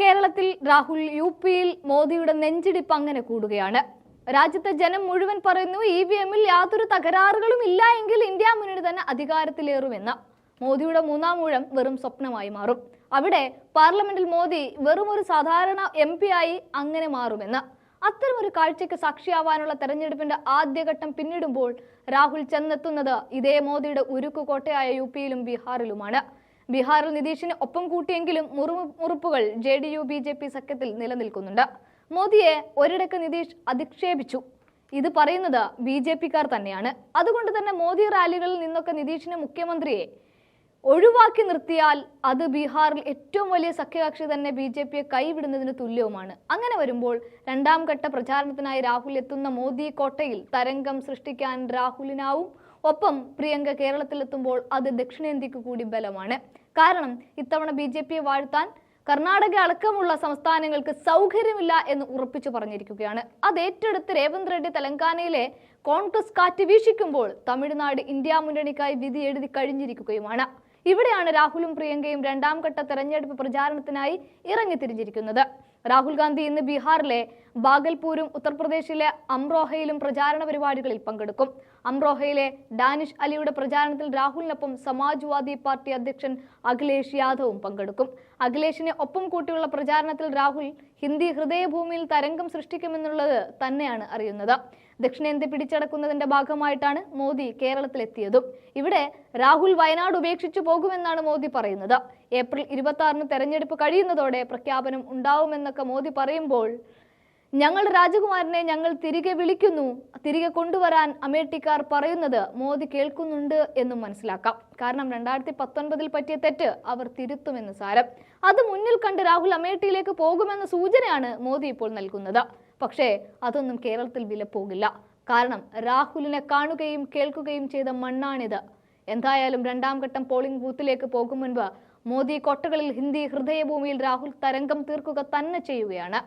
കേരളത്തിൽ രാഹുൽ യു പിയിൽ മോദിയുടെ നെഞ്ചിടിപ്പ് അങ്ങനെ കൂടുകയാണ്. രാജ്യത്തെ ജനം മുഴുവൻ പറയുന്നു ഇ വി എമ്മിൽ യാതൊരു തകരാറുകളും ഇല്ല എങ്കിൽ ഇന്ത്യ മുന്നണി തന്നെ അധികാരത്തിലേറുമെന്ന്. മോദിയുടെ മൂന്നാം ഊഴം വെറും സ്വപ്നമായി മാറും. അവിടെ പാർലമെന്റിൽ മോദി വെറും ഒരു സാധാരണ എം ആയി അങ്ങനെ മാറുമെന്ന്. ഒരു കാഴ്ചയ്ക്ക് സാക്ഷിയാവാനുള്ള തെരഞ്ഞെടുപ്പിന്റെ ആദ്യഘട്ടം പിന്നിടുമ്പോൾ രാഹുൽ ചെന്നെത്തുന്നത് ഇതേ മോദിയുടെ ഉരുക്കു കോട്ടയായ യു പിയിലും ബീഹാറിലുമാണ്. ബീഹാറിൽ നിതീഷിന് ഒപ്പം കൂട്ടിയെങ്കിലും മുറുമു മുറുപ്പുകൾ J D U B J P സഖ്യത്തിൽ നിലനിൽക്കുന്നുണ്ട്. മോദിയെ ഒരിടക്ക് നിതീഷ് അധിക്ഷേപിച്ചു. ഇത് പറയുന്നത് ബി ജെ പിക്കാർ തന്നെയാണ്. അതുകൊണ്ട് തന്നെ മോദി റാലികളിൽ നിന്നൊക്കെ നിതീഷിനെ മുഖ്യമന്ത്രിയെ ഒഴിവാക്കി നിർത്തിയാൽ അത് ബീഹാറിൽ ഏറ്റവും വലിയ സഖ്യകക്ഷി തന്നെ ബി ജെ പിയെ കൈവിടുന്നതിന് തുല്യവുമാണ്. അങ്ങനെ വരുമ്പോൾ രണ്ടാം ഘട്ട പ്രചാരണത്തിനായി രാഹുൽ എത്തുന്ന മോദി കോട്ടയിൽ തരംഗം സൃഷ്ടിക്കാൻ രാഹുലിനാവും. ഒപ്പം പ്രിയങ്ക കേരളത്തിലെത്തുമ്പോൾ അത് ദക്ഷിണേന്ത്യക്ക് കൂടി ബലമാണ്. കാരണം ഇത്തവണ ബി ജെ പിയെ വാഴ്ത്താൻ കർണാടക അടക്കമുള്ള സംസ്ഥാനങ്ങൾക്ക് സൗകര്യമില്ല എന്ന് ഉറപ്പിച്ചു പറഞ്ഞിരിക്കുകയാണ്. അത് ഏറ്റെടുത്ത് രേവന്ത് റെഡ്ഡി തെലങ്കാനയിലെ കോൺഗ്രസ് കാറ്റ് വീശിക്കുമ്പോൾ തമിഴ്നാട് ഇന്ത്യ മുന്നണിക്കായി വിധി എഴുതി കഴിഞ്ഞിരിക്കുകയുമാണ്. ഇവിടെയാണ് രാഹുലും പ്രിയങ്കയും രണ്ടാം ഘട്ട തെരഞ്ഞെടുപ്പ് പ്രചാരണത്തിനായി ഇറങ്ങിത്തിരിച്ചിരിക്കുന്നത് രാഹുൽ ഗാന്ധി ഇന്ന് ബീഹാറിലെ ബാഗൽപൂരും ഉത്തർപ്രദേശിലെ അംറോഹയിലും പ്രചാരണ പരിപാടികളിൽ പങ്കെടുക്കും. അംറോഹയിലെ ഡാനിഷ് അലിയുടെ പ്രചാരണത്തിൽ രാഹുലിനൊപ്പം സമാജ്വാദി പാർട്ടി അധ്യക്ഷൻ അഖിലേഷ് യാദവും പങ്കെടുക്കും. അഖിലേഷിനെ ഒപ്പം കൂട്ടിയുള്ള പ്രചാരണത്തിൽ രാഹുൽ ഹിന്ദി ഹൃദയഭൂമിയിൽ തരംഗം സൃഷ്ടിക്കുമെന്നുള്ളത് തന്നെയാണ് അറിയുന്നത്. ദക്ഷിണേന്ത്യ പിടിച്ചടക്കുന്നതിന്റെ ഭാഗമായിട്ടാണ് മോദി കേരളത്തിലെത്തിയതും. ഇവിടെ രാഹുൽ വയനാട് ഉപേക്ഷിച്ചു പോകുമെന്നാണ് മോദി പറയുന്നത്. ഏപ്രിൽ ഇരുപത്തി ആറിന് തെരഞ്ഞെടുപ്പ് കഴിയുന്നതോടെ പ്രഖ്യാപനം ഉണ്ടാവുമെന്നൊക്കെ മോദി പറയുമ്പോൾ ഞങ്ങൾ രാജകുമാരനെ ഞങ്ങൾ തിരികെ വിളിക്കുന്നു. തിരികെ കൊണ്ടുവരാൻ അമേഠിക്കാർ പറയുന്നത് മോദി കേൾക്കുന്നുണ്ട് എന്നും മനസ്സിലാക്കാം. കാരണം രണ്ടായിരത്തി പത്തൊൻപതിൽ പറ്റിയ തെറ്റ് അവർ തിരുത്തുമെന്ന് സാരം. അത് മുന്നിൽ കണ്ട് രാഹുൽ അമേഠിയിലേക്ക് പോകുമെന്ന സൂചനയാണ് മോദി ഇപ്പോൾ നൽകുന്നത്. പക്ഷേ അതൊന്നും കേരളത്തിൽ വില വിലപ്പോകില്ല കാരണം രാഹുലിനെ കാണുകയും കേൾക്കുകയും ചെയ്ത മണ്ണാണിത്. എന്തായാലും രണ്ടാം ഘട്ടം പോളിംഗ് ബൂത്തിലേക്ക് പോകും മുൻപ് മോദി കൊട്ടകളിൽ ഹിന്ദി ഹൃദയഭൂമിയിൽ രാഹുൽ തരംഗം തീർക്കുക തന്നെ ചെയ്യുകയാണ്.